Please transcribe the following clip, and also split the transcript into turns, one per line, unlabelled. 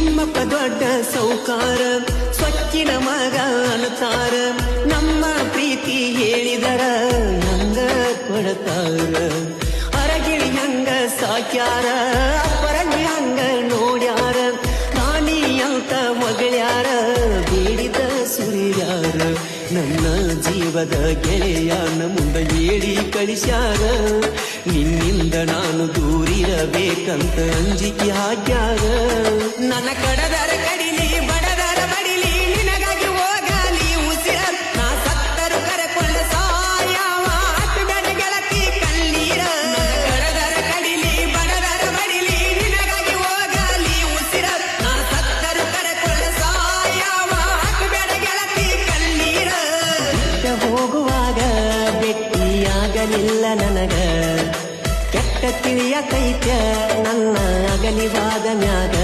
ನಿಮ್ಮಪ್ಪ ದೊಡ್ಡ ಸೌಕಾರ ಸ್ವಚ್ಛಿನ ಮಗ ಅನ್ನತಾರ ನಮ್ಮ ಪ್ರೀತಿ ಹೇಳಿದರ ಹಂಗ ಕೊಡತಾರ ಅರಗಿಳಿ ಹಂಗ ಸಾಕ್ಯಾರ ಅಪ್ಪರಂಗಿ ಹಂಗ ನೋಡ್ಯಾರ ನಾನಿ ಅಂತ ಮಗಳ್ಯಾರ ಬೇಡಿದ ಸುರಿಯಾರ ನನ್ನ ಜೀವದ ಗೆಳೆಯನ ಮುಂದೆ ಹೇಳಿ ಕಳಿಸ್ಯಾರ ನಿನ್ನಿಂದ ನಾನು ದೂರಿರಬೇಕಂತ ಅಂಜಿಕೆ ಹಾಕ್ಯಾರ. ನನ್ನ ಕಡದರ ಕಡಿಲಿ ಬಡದರ ಬಡಿಲಿ ನಿನಗಾಗಿ ಹೋಗಲಿ ಉಸಿರ. ನಾ ಸತ್ತರು ಕರೆಕೊಂಡ ಸಾಯವ ಬೇಡ ಗೆಳತಿ ಕಣ್ಣೀರ ಕಡದರ ಕಡಿಲಿ ಬಡದರ ಬಡಿಲಿ ನಿನಗಾಗಿ ಹೋಗಲಿ ಉಸಿರ. ನಾ ಸತ್ತರು ಕರೆಕೊಂಡ ಸಾಯವ ಬೇಡ ಗೆಳತಿ ಕಣ್ಣೀರ ಹೋಗುವಾಗ ಬೆಟ್ಟಿಯಾಗಲಿಲ್ಲ ನನಗ. ಕೆಟ್ಟ ತಿಳಿಯತೈತ್ಯ ನನ್ನ ಅಗಲಿವಾದ ಮ್ಯಾಗ